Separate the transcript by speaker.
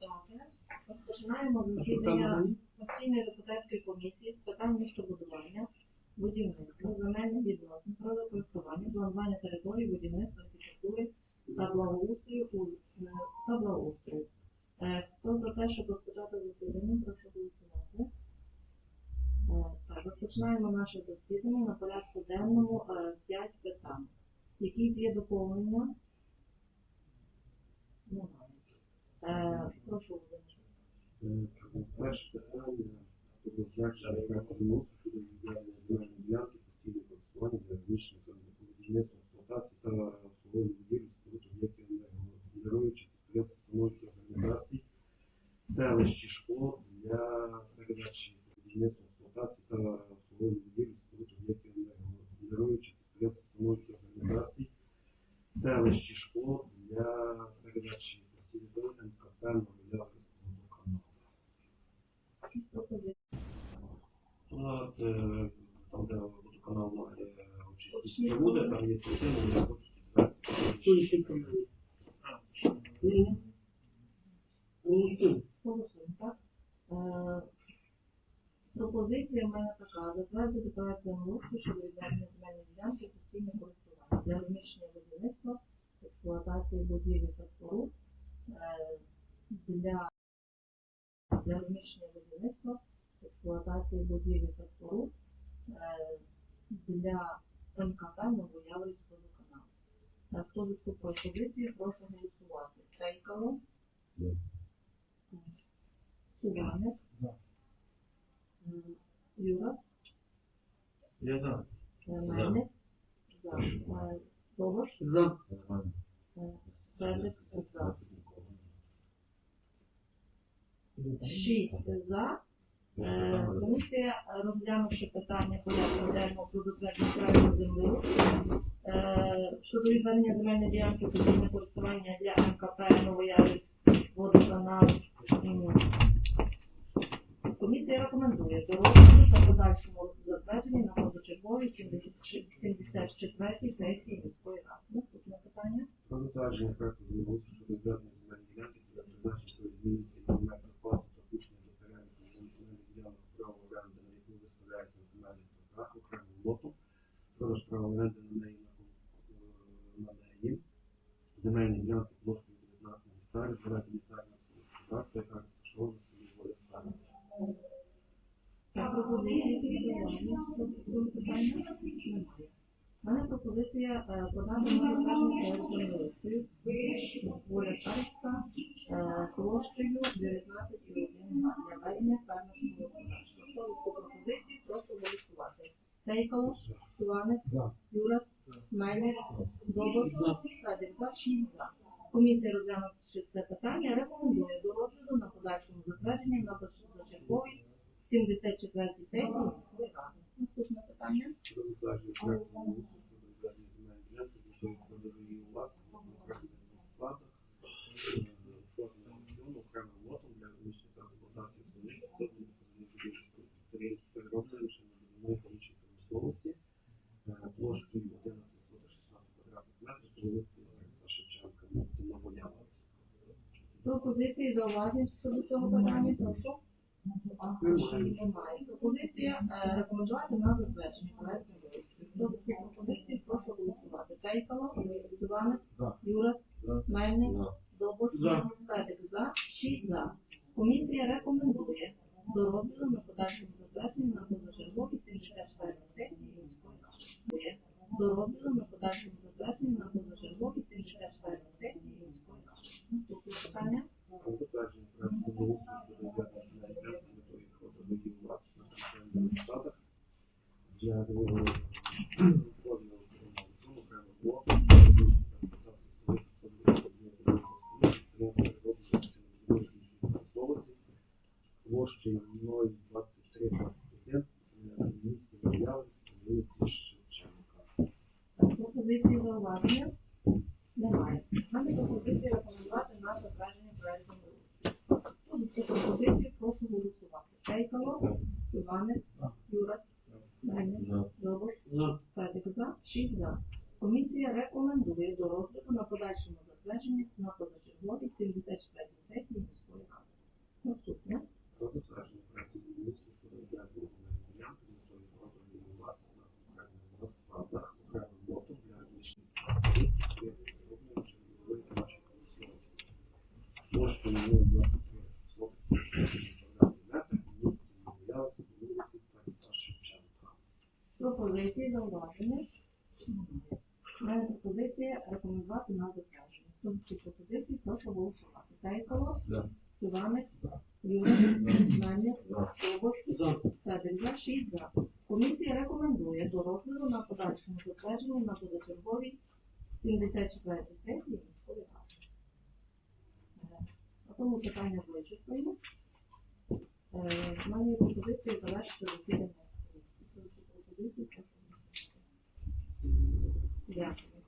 Speaker 1: депутати. Розпочинаємо засідання постійної депутатської комісії з питань містобудування, будівництва, земельних відносин, природокористування, планування території, будівництва, архітектури та благоустрою е, та благоустрою. Е, Хто за те, щоб розпочати засідання, прошу голосувати. Е, Так, розпочинаємо наше засідання на порядку денному 5 питань. Якісь є доповнення? Немає. Е, Прошу, Володимир.
Speaker 2: Перше питання про затвердження проекту щодо відведення земельної ділянки постійного користування для розміщення будівництва, експлуатації та обслуговування будівель споруд об'єктів енергогенеруючих підприємств, установ організацій, селищі шкло для передачі будівництва, експлуатації та обслуговування будівель споруд об'єктів енергогенеруючих підприємств, установ організацій, селищі шкло для передачі МКП Новоявського водоканалу.
Speaker 1: Якісь пропозиції?
Speaker 2: От, е, там, де водоканал має очистити буде, там є підвести.
Speaker 1: Голосуємо, так? Е, Пропозиція в мене така. Затвердити проект землеустрою щодо відведення земельної ділянки постійне користування для розміщення будівництва, експлуатації будівель та споруд, е, для, для розміщення будівництва, експлуатації будівель та споруд, е, для МКП Новояврівського каналу. Е, Хто виступає позиції, прошу голосувати. Цейкало.
Speaker 2: За. За.
Speaker 1: М, Юра.
Speaker 2: Я за.
Speaker 1: Мельник. За. Е, Довош.
Speaker 2: За.
Speaker 1: Е, Федик. За. Шість за. Е, Комісія, розглянувши питання порядку денного про затвердження проекту землеустрою е, щодо відведення земельної ділянки постійного користування для МКП Новоявськ водоканал. Комісія рекомендує до розгляду та подальшому затвердженні на позачерговій 74-й сесії міської ради. Наступне питання.
Speaker 2: Про затвердження проекту землеустрою щодо відведення земельної ділянки для призначення та зміни цільових метрів плату та включення до переліку земельних ділянок право оренди, на яку виставляється на земельних торгах окремим лотом, продаж права оренди на неї на, на неї, земельні ділянки площею 19 гектарів, проведення фермерського господарства, яка розташована в селі
Speaker 1: пропозиції питання немає. У мене пропозиція е, подати на затвердження проекту землеустрою Воля Старицька е, площею 19,1 для ведення фермерського господарства. Хто за прошу голосувати. Тейкало, Іванець,
Speaker 2: За.
Speaker 1: Юрас, Мельник, Добор, Садик, за, 6 за. Комісія розглянувши це питання, рекомендує до розгляду на подальшому затвердженні на позачерговій 74-й сесії міської ради. Наступне питання.
Speaker 2: Про затвердження проекту землеустрою щодо відведення земельної ділянки для продажу її власності в окремих засадах, форми аукціону окремим лотом для розміщення та експлуатації своїх підсобних підприємств переробної чи надаваної колишньої промисловості е, площею 11 16 квадратних метрів по вулиці Ленса Шевченка, місті Новоявськ.
Speaker 1: Пропозиції зауважень щодо цього питання, прошу. Немає. Пропозиція е, рекомендувати на затвердження проекту. Хто за ці пропозиції, прошу голосувати. Тейкало, Іванець. Юрас. Мельник,
Speaker 2: За.
Speaker 1: Добуш,
Speaker 2: За.
Speaker 1: За, 6 за. Комісія рекомендує до розгляду на подальшому затвердженні на позачерговій 74 сесії міської ради. До розгляду на подальшому затвердженні на позачерговій 74 сесії міської ради. Наступне питання.
Speaker 2: Про затвердження проекту землеустрою щодо відведення земельної ділянки з метою продажу її власності на територіальних засадах для другого форми аукціону окремим лотом для розміщення та експлуатації своїх підприємств промисловості площею 02321 в місті Новоявськ, вулиці Шевченка.
Speaker 1: Пропозиції зауваження? Немає. У мене пропозиція рекомендувати на затвердження проекту за прошу голосувати. Чайкало, Іванець, Юрас, Даня, Довуш, Петик за, 6 за. Комісія рекомендує до розгляду на подальшому затвердженні на позачерговій 74 сесії міської ради. Наступне. Можете мені пропозиція рекомендувати на затвердження. Хто за ці пропозиції, прошу голосувати. Тайкало,
Speaker 2: За.
Speaker 1: Юра, Намір,
Speaker 2: За.
Speaker 1: Тобош, Федір за 6 за. Комісія рекомендує до розгляду на подальшому затвердженні на позачерговій 74 сесії міської ради. Е, На тому питання вичерпаємо. Е, В мене є пропозиція завершити засідання. прошу. Дякую.